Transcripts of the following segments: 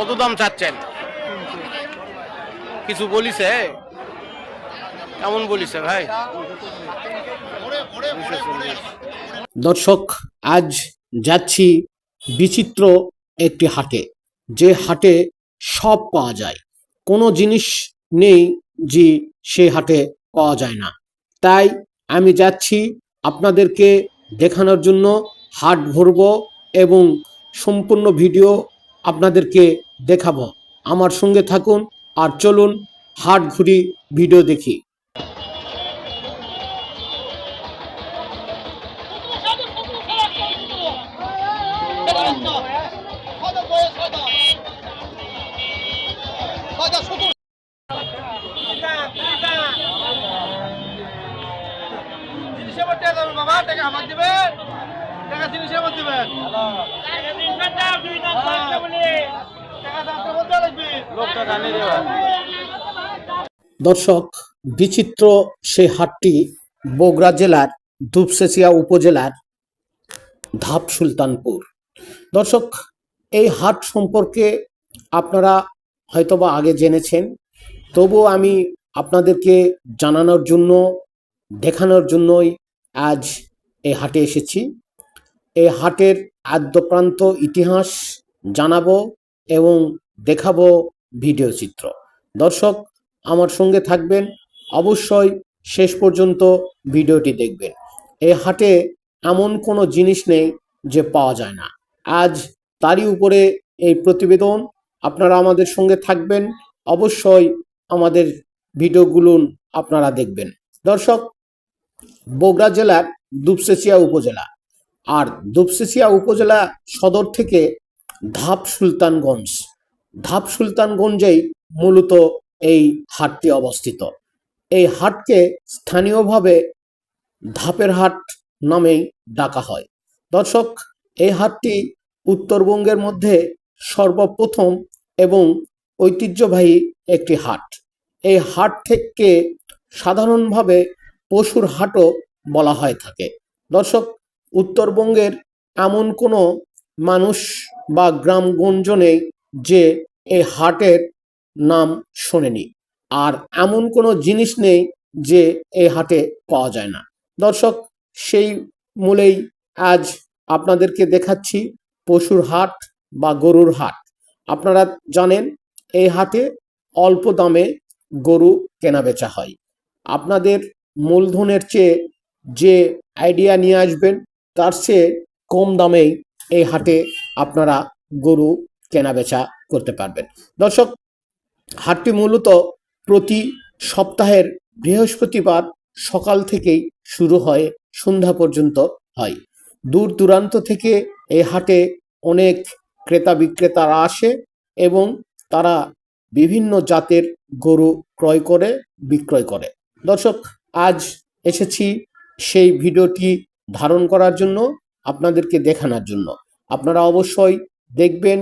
কত দাম চাচ্ছেন? কিছু বলিছে? কেমন বলিছে ভাই? দর্শক, আজ যাচ্ছি বিচিত্র একটি হাটে। যে হাটে সব পাওয়া যায়। কোনো জিনিস নেই যে সে হাটে পাওয়া যায় না। তাই আমি যাচ্ছি আপনাদেরকে দেখানোর জন্য হাট ভরব এবং সম্পূর্ণ ভিডিও আপনাদেরকে দেখাবো। আমার সঙ্গে থাকুন আর চলুন হাট ঘুরি ভিডিও দেখি। টাকা আমার দিবেন টাকা জিনিসের মধ্যে দিবেন টাকা দামটা বলতে লাগবে লোকটা জানিয়ে দেওয়া দর্শক, বিচিত্র সেই হাটটি বগুড়া জেলার দুপসেচিয়া উপজেলার ধাপ সুলতানপুর। দর্শক, এই হাট সম্পর্কে আপনারা হয়তোবা আগে জেনেছেন, তবুও আমি আপনাদেরকে জানানোর জন্য, দেখানোর জন্যই আজ এই হাটে এসেছি। এই হাটের আদ্যপ্রান্ত ইতিহাস জানাব এবং দেখাবো ভিডিও চিত্র। দর্শক, আমার সঙ্গে থাকবেন, অবশ্যই শেষ পর্যন্ত ভিডিওটি দেখবেন। এই হাটে এমন কোনো জিনিস নেই যে পাওয়া যায় না। আজ তারই উপরে এই প্রতিবেদন। আপনারা আমাদের সঙ্গে থাকবেন, অবশ্যই আমাদের ভিডিওগুলো আপনারা দেখবেন। দর্শক, বগুড়া জেলার দুপসেচিয়া উপজেলা। আর দুপসেচিয়া উপজেলা সদর থেকে ধাপ সুলতানগঞ্জ। ধাপ সুলতানগঞ্জেই মূলত এই হাটটি অবস্থিত। এই হাটকে স্থানীয়ভাবে ধাপের হাট নামেই ডাকা হয়। দর্শক, এই হাটটি উত্তরবঙ্গের মধ্যে সর্বপ্রথম এবং ঐতিহ্যবাহী একটি হাট। এই হাট থেকে সাধারণভাবে পশুর হাটও বলা হয়ে থাকে। দর্শক, উত্তরবঙ্গের এমন কোনো মানুষ বা গ্রামগঞ্জ নেই যে এই হাটের নাম শোনেনি। আর এমন কোনো জিনিস নেই যে এই হাটে পাওয়া যায় না। দর্শক, সেই মূলেই আজ আপনাদেরকে দেখাচ্ছি পশুর হাট বা গরুর হাট। আপনারা জানেন এই হাটে অল্প দামে গরু কেনা বেচা হয়। আপনাদের মূলধনের চেয়ে যে আইডিয়া নিয়ে আসবেন, তার চেয়ে কম দামেই এই হাটে আপনারা গরু কেনা বেচা করতে পারবেন। দর্শক, হাটটি মূলত প্রতি সপ্তাহের বৃহস্পতিবার সকাল থেকেই শুরু হয়, সন্ধ্যা পর্যন্ত হয়। দূর দূরান্ত থেকে এই হাটে অনেক ক্রেতা বিক্রেতারা আসে এবং তারা বিভিন্ন জাতের গরু ক্রয় করে, বিক্রয় করে। দর্শক, আজ এসেছি সেই ভিডিওটি ধারণ করার জন্য, আপনাদেরকে দেখানোর জন্য। আপনারা অবশ্যই দেখবেন,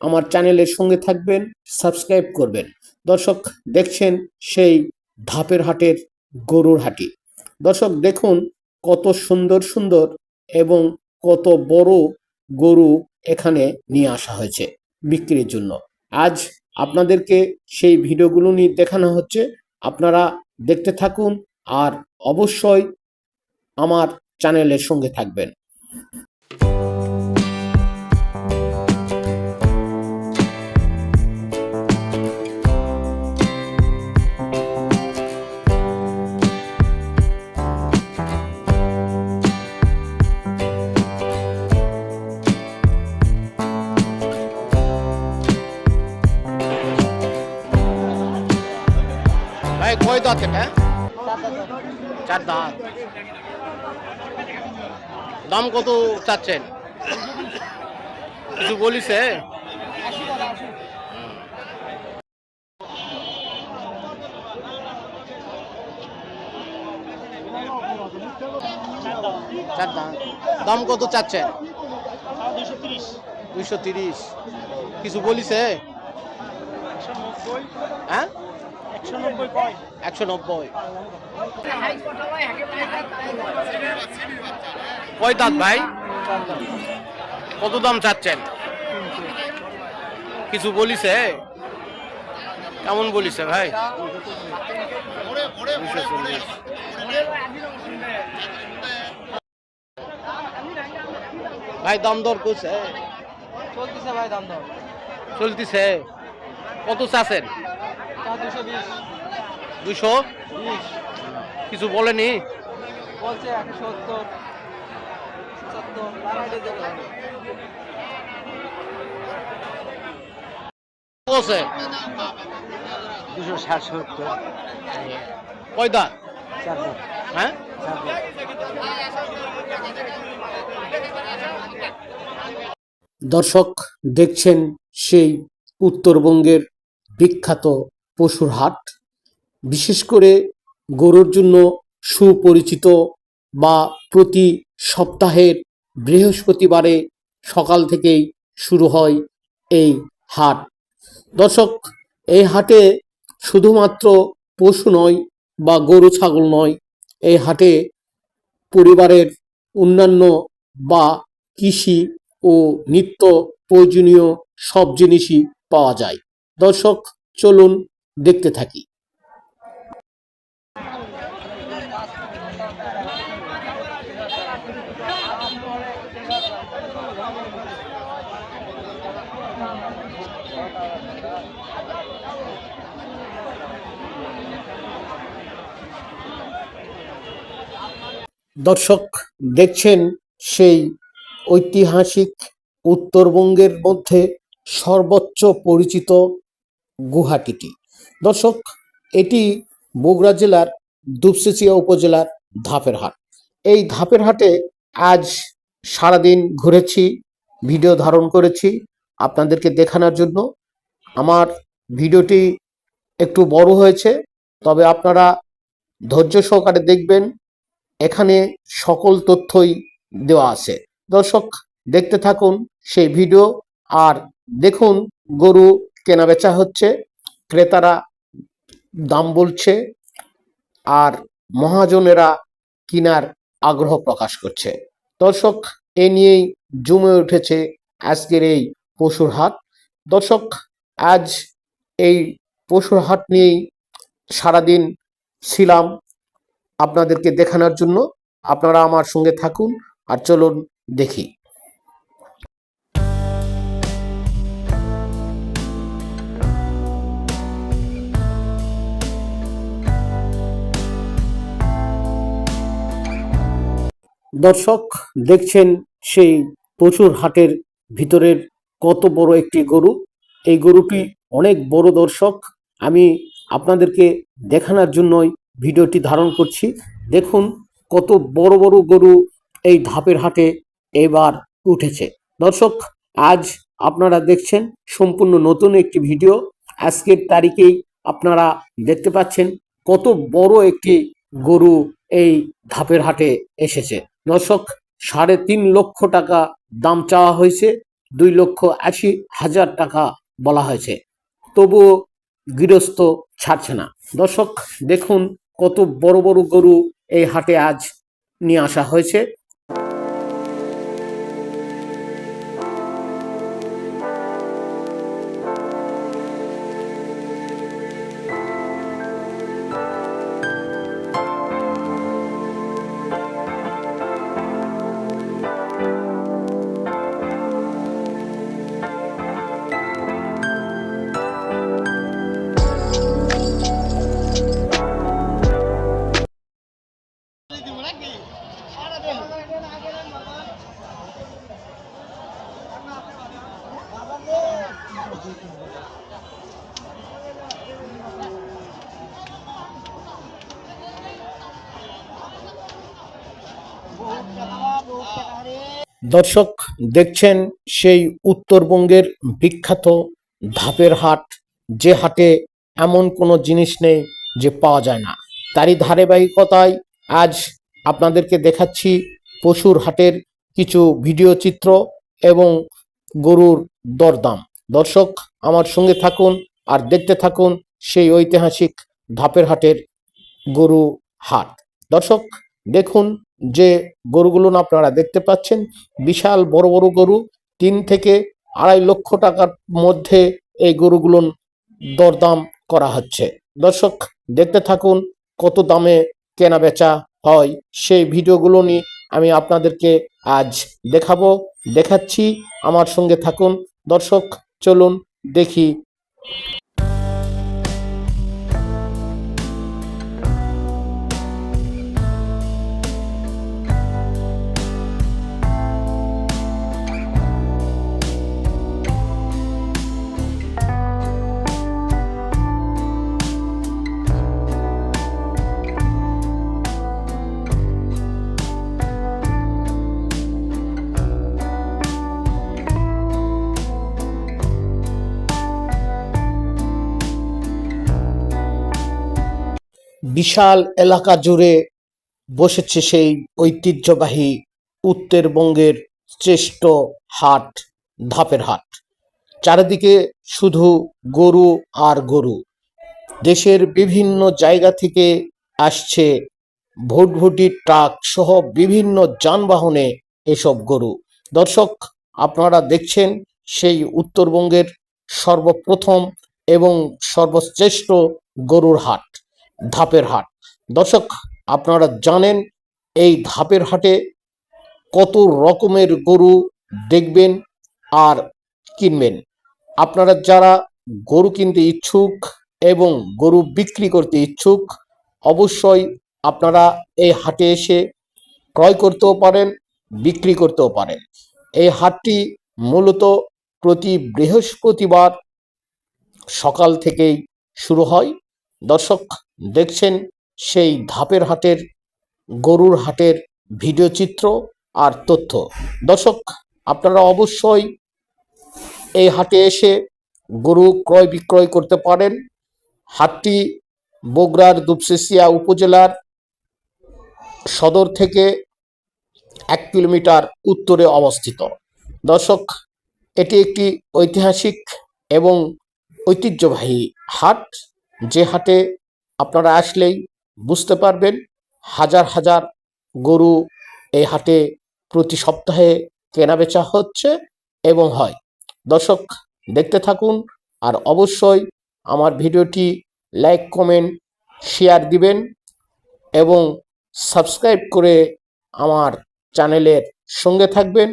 আমার চ্যানেলের সঙ্গে থাকবেন, সাবস্ক্রাইব করবেন। দর্শক, দেখছেন সেই ধাপের হাটের গরুর হাটি। দর্শক, দেখুন কত সুন্দর সুন্দর এবং কত বড় গরু এখানে নিয়ে আসা হয়েছে বিক্রির জন্য। আজ আপনাদেরকে সেই ভিডিওগুলো নিয়ে দেখানো হচ্ছে। আপনারা দেখতে থাকুন আর অবশ্যই আমার চ্যানেলের সঙ্গে থাকবেন। কয় দাঁত এটা চার দাঁত। দাম কত চাচ্ছেন? কিছু বলিছে চার দাঁত। দাম কত চাচ্ছেন? দুইশো তিরিশ। কিছু বলিছে হ্যাঁ? একশো নব্বই কয় দাঁত ভাই? কত দাম চাচ্ছেন? কিছু বলিছে? কেমন বলিছে ভাই? ভাই দাম দর করছে চলতেছে ভাই দাম দর। চলতিছে। কত চাচ্ছেন? দুশো কিছু বলেনি? বলছে একশো সত্তর বলছে? দুশো ষাট হ্যাঁ? দর্শক দেখছেন সেই উত্তরবঙ্গের বিখ্যাত পশুর হাট, বিশেষ করে গরুর জন্য সুপরিচিত বা প্রতি সপ্তাহের বৃহস্পতিবারে সকাল থেকেই শুরু হয় এই হাট। দর্শক, এই হাটে শুধুমাত্র পশু নয় বা গরু, ছাগল নয়, এই হাটে পরিবারের অন্যান্য বা কৃষি ও নিত্য প্রয়োজনীয় সব জিনিসই পাওয়া যায়। দর্শক, চলুন দেখতে থাকি। দর্শক দেখছেন সেই ঐতিহাসিক উত্তরবঙ্গের মধ্যে সর্বোচ্চ পরিচিত গুহাটিটি। দর্শক, এটি বগুড়া জেলার দুপসেচিয়া উপজেলার ধাপের হাট। এই ধাপের হাটে আজ সারাদিন ঘুরেছি, ভিডিও ধারণ করেছি আপনাদেরকে দেখানোর জন্য। আমার ভিডিওটি একটু বড় হয়েছে, তবে আপনারা ধৈর্য সহকারে দেখবেন, এখানে সকল তথ্যই দেওয়া আছে। দর্শক, দেখতে থাকুন সেই ভিডিও, আর দেখুন গরু কেনা বেচা হচ্ছে। ক্রেতারা দাম বলছে আর মহাজনেরা কিনার আগ্রহ প্রকাশ করছে। দর্শক, এ নিয়েই জমে উঠেছে আজকের এই পশুর হাট। দর্শক, আজ এই পশুর হাট নিয়েই সারাদিন ছিলাম আপনাদেরকে দেখানোর জন্য। আপনারা আমার সঙ্গে থাকুন আর চলুন দেখি। দর্শক, দেখছেন সেই প্রচুর হাটের ভিতরের কত বড় একটি গরু। এই গরুটি অনেক বড় দর্শক। আমি আপনাদেরকে দেখানোর জন্যই ভিডিওটি ধারণ করছি। দেখুন কত বড় বড় গরু এই ধাপের হাটে এবার উঠেছে। দর্শক, আজ আপনারা দেখছেন সম্পূর্ণ নতুন একটি ভিডিও। আজকের তারিখেই আপনারা দেখতে পাচ্ছেন কত বড় একটি গরু এই ধাপের হাটে এসেছে। দর্শক সাড়ে তিন লক্ষ টাকা দাম চাওয়া হয়েছে, দুই লক্ষ আশি হাজার টাকা বলা হয়েছে। তবুও গৃহস্থ ছাড়ছে না। দর্শক, দেখুন কত বড় বড় গরু এই হাটে আজ নিয়ে আসা হয়েছে। দর্শক, দেখছেন সেই উত্তরবঙ্গের বিখ্যাত ধাপের হাট, যে হাটে এমন কোনো জিনিস নেই যে পাওয়া যায় না। তারই ধারাবাহিকতায় আজ আপনাদেরকে দেখাচ্ছি পশুর হাটের কিছু ভিডিও চিত্র এবং গরুর দরদাম। দর্শক, আমার সঙ্গে থাকুন আর দেখতে থাকুন সেই ঐতিহাসিক ধাপের হাটের গরু হাট। দর্শক, দেখুন যে গরুগুলো আপনারা দেখতে পাচ্ছেন, বিশাল বড় বড় গরু, তিন থেকে আড়াই লক্ষ টাকার মধ্যে এই গরুগুলো দরদাম করা হচ্ছে। দর্শক, দেখতে থাকুন কত দামে কেনা বেচা হয়। সেই ভিডিওগুলো নিয়ে আমি আপনাদেরকে আজ দেখাবো। দেখাচ্ছি, আমার সঙ্গে থাকুন। দর্শক, চলুন দেখি বিশাল এলাকা জুড়ে বসেছে সেই ঐতিহ্যবাহী উত্তরবঙ্গের শ্রেষ্ঠ হাট, ধাপের হাট। চারিদিকে শুধু গরু আর গরু। দেশের বিভিন্ন জায়গা থেকে আসছে ভুটভুটি ট্রাক সহ বিভিন্ন যানবাহনে এসব গরু। দর্শক, আপনারা দেখছেন সেই উত্তরবঙ্গের সর্বপ্রথম এবং সর্বশ্রেষ্ঠ গরুর হাট। ধাপের হাট। দর্শক, আপনারা জানেন এই ধাপের হাটে কত রকমের গরু দেখবেন আর কিনবেন। আপনারা যারা গরু কিনতে ইচ্ছুক এবং গরু বিক্রি করতে ইচ্ছুক, অবশ্যই আপনারা এই হাটে এসে ক্রয় করতেও পারেন, বিক্রি করতেও পারেন। এই হাটটি মূলত প্রতি বৃহস্পতিবার সকাল থেকেই শুরু হয়। দর্শক, দেখছেন সেই ধাপের হাটের, গরুর হাটের ভিডিও চিত্র আর তথ্য। দর্শক, আপনারা অবশ্যই এই হাটে এসে গরু ক্রয় বিক্রয় করতে পারেন। হাটটি বগুড়ার দুপসেসিয়া উপজেলার সদর থেকে এক কিলোমিটার উত্তরে অবস্থিত। দর্শক, এটি একটি ঐতিহাসিক এবং ঐতিহ্যবাহী হাট। যে হাটে আপনারা আসলেই বুঝতে পারবেন, হাজার হাজার গরু এই হাটে প্রতি সপ্তাহে কেনাবেচা হচ্ছে এবং হয়। দর্শক, দেখতে থাকুন আর অবশ্যই আমার ভিডিওটি লাইক, কমেন্ট, শেয়ার দিবেন এবং সাবস্ক্রাইব করে আমার চ্যানেলের সঙ্গে থাকবেন।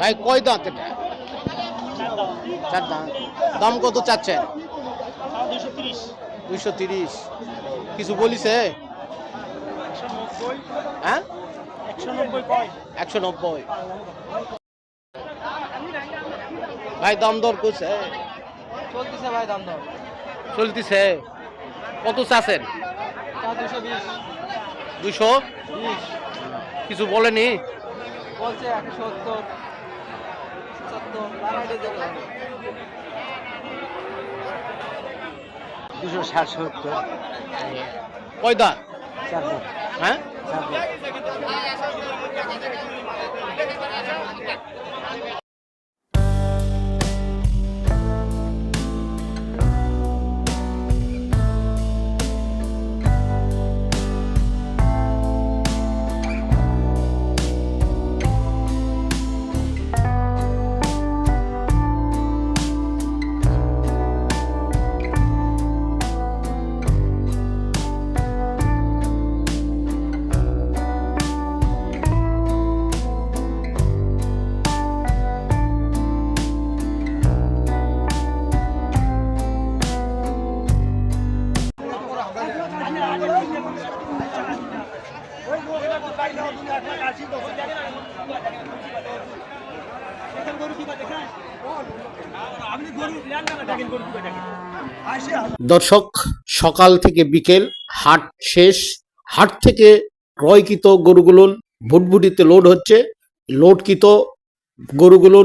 ভাই কয় দাঁত এটা? দাম কত চাচ্ছেন? দুইশো তিরিশ। কিছু বলিছে? হ্যাঁ? একশো নব্বই। ভাই দাম দর করছে চলতেছে ভাই দাম দর। চলতেছে। কত চাচ্ছেন? দুশো কিছু বলেনি? বলছে একশো সত্তর দুশো ষাট সত্তর কয়টা হ্যাঁ? দর্শক, সকাল থেকে বিকেল, হাট শেষ। হাট থেকে ক্রয়কৃত গরুগুলো ভুটভুটিতে লোড হচ্ছে। লোডকৃত গরুগুলো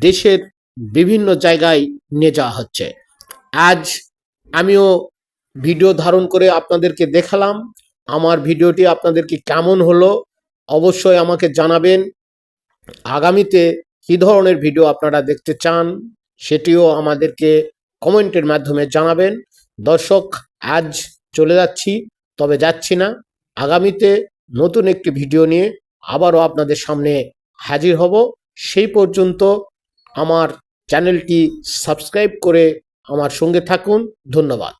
দেশের বিভিন্ন জায়গায় নিয়ে যাওয়া হচ্ছে। আজ আমিও ভিডিও ধারণ করে আপনাদেরকে দেখালাম। আমার ভিডিওটি আপনাদেরকে কেমন হলো অবশ্যই আমাকে জানাবেন। আগামীতে কী ধরনের ভিডিও আপনারা দেখতে চান সেটিও আমাদেরকে কমেন্টের মাধ্যমে জানাবেন। দর্শক, আজ চলে যাচ্ছি, তবে যাচ্ছি না। আগামীতে নতুন একটি ভিডিও নিয়ে আবারও আপনাদের সামনে হাজির হব। সেই পর্যন্ত আমার চ্যানেলটি সাবস্ক্রাইব করে আমার সঙ্গে থাকুন। ধন্যবাদ।